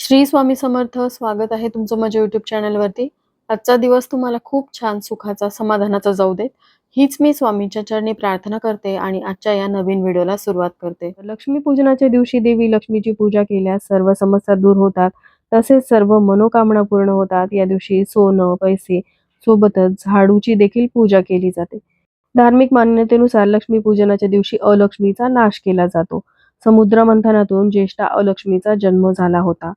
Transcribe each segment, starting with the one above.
श्री स्वामी समर्थ स्वागत आहे तुमचं माझ्या युट्यूब चॅनलवरती आजचा दिवस तुम्हाला खूप छान सुखाचा समाधानाचा जाऊ देत. हीच मी स्वामींच्या चरणी प्रार्थना करते आणि आजच्या या नवीन व्हिडिओला सुरुवात करते. लक्ष्मी पूजनाच्या दिवशी देवी लक्ष्मीची पूजा केल्यास सर्व समस्या दूर होतात. तसेच सर्व मनोकामना पूर्ण होतात. या दिवशी सोनं पैसे सोबतच झाडूची देखील पूजा केली जाते. धार्मिक मान्यतेनुसार लक्ष्मी पूजनाच्या दिवशी अलक्ष्मीचा नाश केला जातो. समुद्र मंथनातून ज्येष्ठा अलक्ष्मीचा जन्म झाला होता.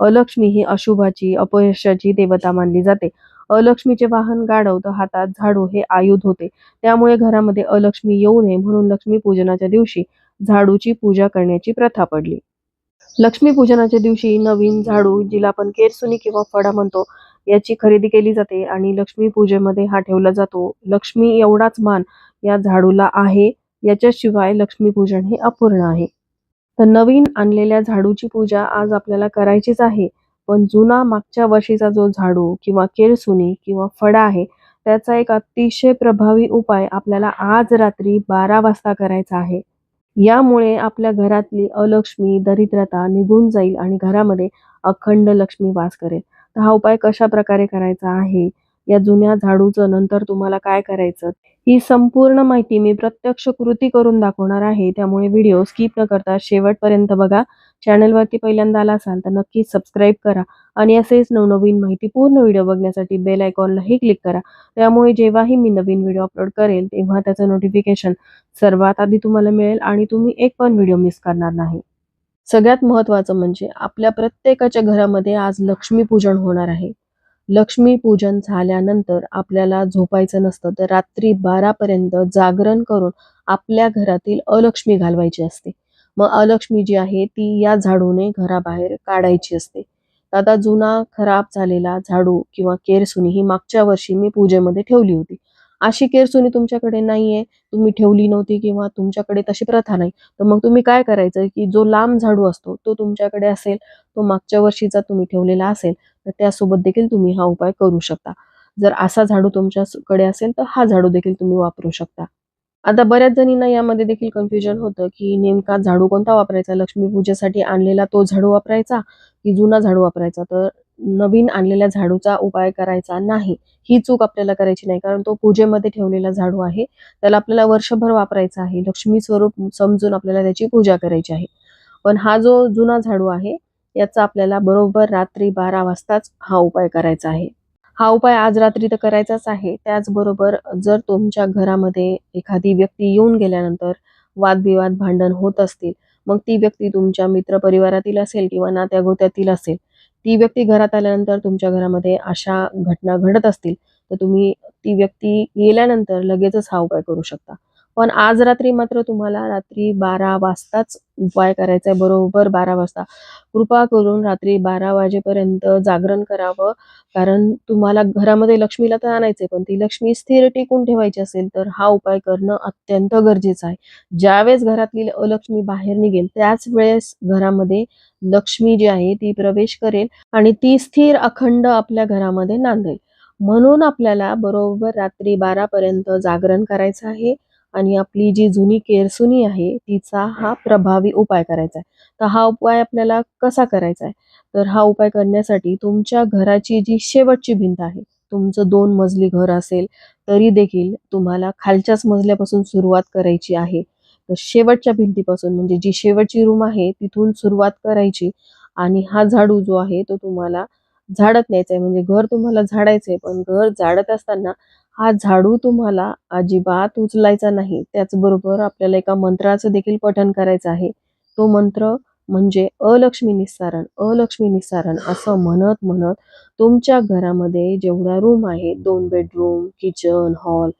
अलक्ष्मी ही अशुभाची अपयशाची देवता मानली जाते. अलक्ष्मीचे वाहन गाढव तर हातात झाडू हे आयुध होते. त्यामुळे घरामध्ये अलक्ष्मी येऊ नये म्हणून लक्ष्मी पूजनाच्या दिवशी झाडूची पूजा करण्याची प्रथा पडली. लक्ष्मी पूजनाच्या दिवशी नवीन झाडू जिला आपण केरसुनी किंवा फडा म्हणतो याची खरेदी केली जाते आणि लक्ष्मी पूजेमध्ये हा ठेवला जातो. लक्ष्मी एवढाच मान या झाडूला आहे याच्याशिवाय लक्ष्मी पूजन हे अपूर्ण आहे. तर नवीन आणलेल्या झाडूची पूजा आज आपल्याला करायचीच आहे. पण जुना मागच्या वर्षीचा जो झाडू किंवा केळसुनी किंवा फडा आहे त्याचा एक अतिशय प्रभावी उपाय आपल्याला आज रात्री बारा वाजता करायचा आहे. यामुळे आपल्या घरातली अलक्ष्मी दरिद्रता निघून जाईल आणि घरामध्ये अखंड लक्ष्मी वास करेल. तर हा उपाय कशा प्रकारे करायचा आहे? या जुन्या झाडूचं नंतर तुम्हाला काय करायचं? ही संपूर्ण माहिती मी प्रत्यक्ष कृती करून दाखवणार आहे. त्यामुळे व्हिडिओ स्किप न करता शेवटपर्यंत बघा. चॅनलवरती पहिल्यांदा आला असाल तर नक्की सबस्क्राईब करा आणि असेच नवनवीन माहिती पूर्ण व्हिडिओ बघण्यासाठी बेल आयकॉनलाही क्लिक करा. त्यामुळे जेव्हाही मी नवीन व्हिडिओ अपलोड करेल तेव्हा त्याचं नोटिफिकेशन सर्वात आधी तुम्हाला मिळेल आणि तुम्ही एक पण व्हिडिओ मिस करणार नाही. सगळ्यात महत्त्वाचं म्हणजे आपल्या प्रत्येकाच्या घरामध्ये आज लक्ष्मी पूजन होणार आहे. लक्ष्मी पूजन झाल्यानंतर आपल्याला झोपायचं नसतं तर रात्री बारापर्यंत जागरण करून आपल्या घरातील अलक्ष्मी घालवायची असते. मग अलक्ष्मी जी आहे ती या झाडूने घराबाहेर काढायची असते. तर आता जुना खराब झालेला झाडू किंवा केरसुनी ही मागच्या वर्षी मी पूजेमध्ये ठेवली होती. अशी केरसुनी तुमच्याकडे नाहीये. तुम्ही ठेवली नव्हती किंवा तुमच्याकडे तशी प्रथा नाही. तर मग तुम्ही काय करायचं की जो लांब झाडू असतो तो तुमच्याकडे असेल तो मागच्या वर्षीचा तुम्ही ठेवलेला असेल तर त्यासोबत देखील तुम्ही हा उपाय करू शकता. जर असा झाडू तुमच्याकडे असेल तर हा झाडू देखील तुम्ही वापरू शकता. आता बऱ्याच जणींना यामध्ये देखील कन्फ्युजन होतं की नेमका झाडू कोणता वापरायचा? लक्ष्मी पूजेसाठी आणलेला तो झाडू वापरायचा की जुना झाडू वापरायचा? तर नवीन आणलेल्या झाडूचा उपाय करायचा नाही. ही चूक आपल्याला करायची नाही कारण तो पूजेमध्ये ठेवलेला झाडू आहे. त्याला आपल्याला वर्षभर वापरायचा आहे. लक्ष्मी स्वरूप समजून आपल्याला त्याची पूजा करायची आहे. पण हा जो जुना झाडू आहे याचा आपल्याला बरोबर रात्री बारा वाजताच हा उपाय करायचा आहे. हा उपाय आज रात्री तर करायचाच आहे. त्याचबरोबर जर तुमच्या घरामध्ये एखादी व्यक्ती येऊन गेल्यानंतर वादविवाद भांडण होत असतील मग ती व्यक्ती तुमच्या मित्रपरिवारातील असेल किंवा नात्यागोत्यातील असेल ती व्यक्ती घरात आल्यानंतर तुमच्या घरामध्ये अशा घटना घडत असतील तर तुम्ही ती व्यक्ती गेल्यानंतर लगेचच हा उपाय करू शकता. पण आज रात्री मात्र तुम्हाला रात्री बारा वाजताच उपाय करायचा आहे. बरोबर बारा वाजता. कृपा करून रात्री बारा वाजेपर्यंत जागरण करावं. कारण तुम्हाला घरामध्ये लक्ष्मीला तर आणायचे पण ती लक्ष्मी स्थिर टिकून ठेवायची असेल तर हा उपाय करणं अत्यंत गरजेचं आहे. ज्यावेळेस घरातली अलक्ष्मी बाहेर निघेल त्याच वेळेस घरामध्ये लक्ष्मी जी आहे ती प्रवेश करेल आणि ती स्थिर अखंड आपल्या घरामध्ये नांदेल. म्हणून आपल्याला बरोबर रात्री बारा पर्यंत जागरण करायचं आहे. आणि आपली जी जुनी केरसुनी आहे तिचा हा प्रभावी उपाय करायचा आहे. तर हा उपाय आपल्याला कसा करायचा आहे? तर हा उपाय करण्यासाठी तुमच्या घराची जी शेवटची भिंत आहे तुमचं दोन मजली घर असेल तरी देखील तुम्हाला खालच्याच मजल्यापासून सुरुवात करायची आहे. तर शेवटच्या भिंतीपासून म्हणजे जी शेवटची रूम आहे तिथून सुरुवात करायची आणि हा झाडू जो आहे तो तुम्हाला झाडत न्यायचा आहे. म्हणजे घर तुम्हाला झाडायचंय पण घर झाडत असताना हा झाडू तुम्हाला अजिबात उचलायचा नाही. त्याचबरोबर आपल्याला एका मंत्राचं देखील पठन करायचं आहे. तो मंत्र म्हणजे अलक्ष्मी निस्सारण. अलक्ष्मी निस्सारण असं म्हणत म्हणत तुमच्या घरामध्ये जेवढ्या रूम आहे दोन बेडरूम किचन हॉल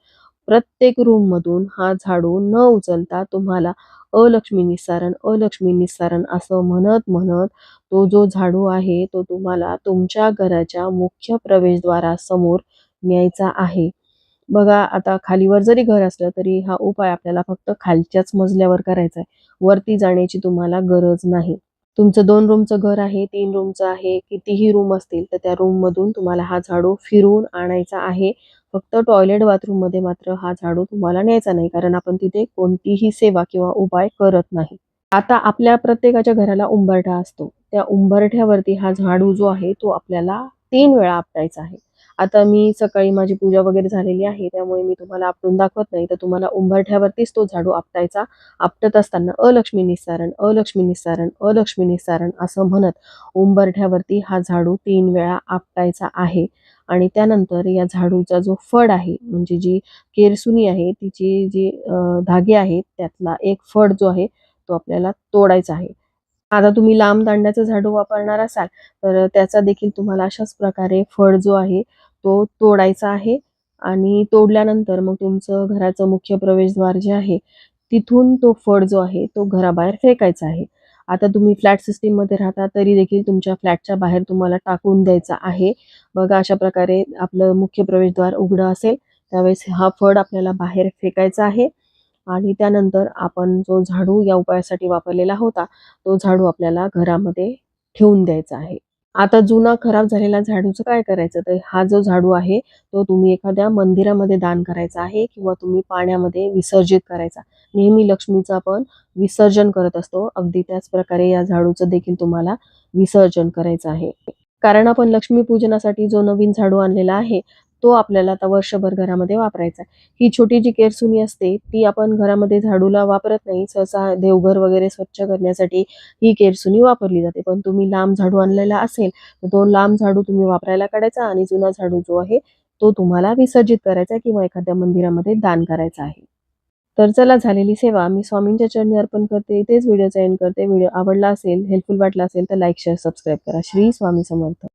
प्रत्येक रूम मधून हा झाडू न उचलता तुम्हाला अलक्ष्मी निस्सारण अलक्ष्मी निस्सारण असं म्हणत म्हणत तो जो झाडू आहे तो तुम्हाला तुमच्या घराच्या मुख्य प्रवेशद्वारासमोर न्यायचा आहे. बघा आता खालीवर जरी घर असलं तरी हा उपाय आपल्याला फक्त खालच्याच मजल्यावर करायचा आहे वरती जाण्याची तुम्हाला गरज नाही. तुमचं दोन रूमचं घर आहे तीन रूमचं आहे कितीही रूम असतील तर त्या रूम मधून तुम्हाला हा झाडू फिरून आणायचा आहे. फक्त टॉयलेट बाथरूममध्ये मात्र हा झाडू तुम्हाला न्यायचा नाही कारण आपण तिथे कोणतीही सेवा किंवा उपाय करत नाही. आता आपल्या प्रत्येकाच्या घराला उंबरठा असतो. त्या उंबरठ्यावरती हा झाडू जो आहे तो आपल्याला तीन वेळा आपटायचा आहे. आता मी सकाळी माझी पूजा वगैरे झालेली आहे त्यामुळे मी तुम्हाला आपटून दाखवत नाही. तर तुम्हाला उंबरठ्यावरतीच तो झाडू आपटायचा. आपटत असताना अलक्ष्मी निस्सारण अलक्ष्मी निस्सारण अलक्ष्मी निस्सारण असं म्हणत उंबरठ्यावरती हा झाडू तीन वेळा आपटायचा आहे. आणि त्यानंतर या झाडूचा जो फड आहे म्हणजे जी केरसुनी आहे तिची जी धागे आहेत त्यातला एक फड जो आहे तो आपल्याला तोडायचा आहे. आता तुम्ही लांब दांड्याचं झाडू वापरणार असाल तर त्याचा देखील तुम्हाला अशाच प्रकारे फळ जो आहे तो तोडायचा आहे आणि तोडल्यानंतर मग तुमचं घराचं मुख्य प्रवेशद्वार जे आहे तिथून तो फड जो आहे तो घराबाहेर फेकायचा आहे. आता तुम्ही फ्लॅट सिस्टीममध्ये राहता तरी देखील तुमच्या फ्लॅटच्या बाहेर तुम्हाला टाकून द्यायचा आहे. बघा अशा प्रकारे आपलं मुख्य प्रवेशद्वार उघडं असेल त्यावेळेस हा फड आपल्याला बाहेर फेकायचा आहे. आणि त्यानंतर आपण जो झाडू या उपायासाठी वापरलेला होता तो झाडू आपल्याला घरामध्ये ठेवून द्यायचा आहे. आता जुना खराब झालेला झाडूचं काय करायचं? तर हा जो झाडू आहे तो तुम्ही एखाद्या मंदिरामध्ये दान करायचा आहे किंवा तुम्ही पाण्यामध्ये विसर्जित करायचा. नेहमी लक्ष्मीचं आपण विसर्जन करत असतो. अगदी त्याच प्रकारे या झाडूचं देखील तुम्हाला विसर्जन करायचं आहे. कारण आपण लक्ष्मी पूजनासाठी जो नवीन झाडू आणलेला आहे तो आपल्याला आता वर्षभर घरामध्ये वापरायचा ही छोटी जी केरसुनी असते ती आपण घरामध्ये झाडूला वापरत नाही. सहसा देवघर वगैरे स्वच्छ करण्यासाठी ही केरसुनी वापरली जाते. पण तुम्ही लांब झाडू आणलेला असेल तर तो लांब झाडू तुम्ही वापरायला काढायचा आणि जुना झाडू जो आहे तो तुम्हाला विसर्जित करायचा किंवा एखाद्या मंदिरामध्ये दान करायचा आहे. तर चला झालेली सेवा. मी स्वामींच्या चरणी अर्पण करते. इथेच व्हिडिओचा एंड करते. व्हिडिओ आवडला असेल हेल्पफुल वाटला असेल तर लाईक शेअर सबस्क्राईब करा. श्री स्वामी समर्थ.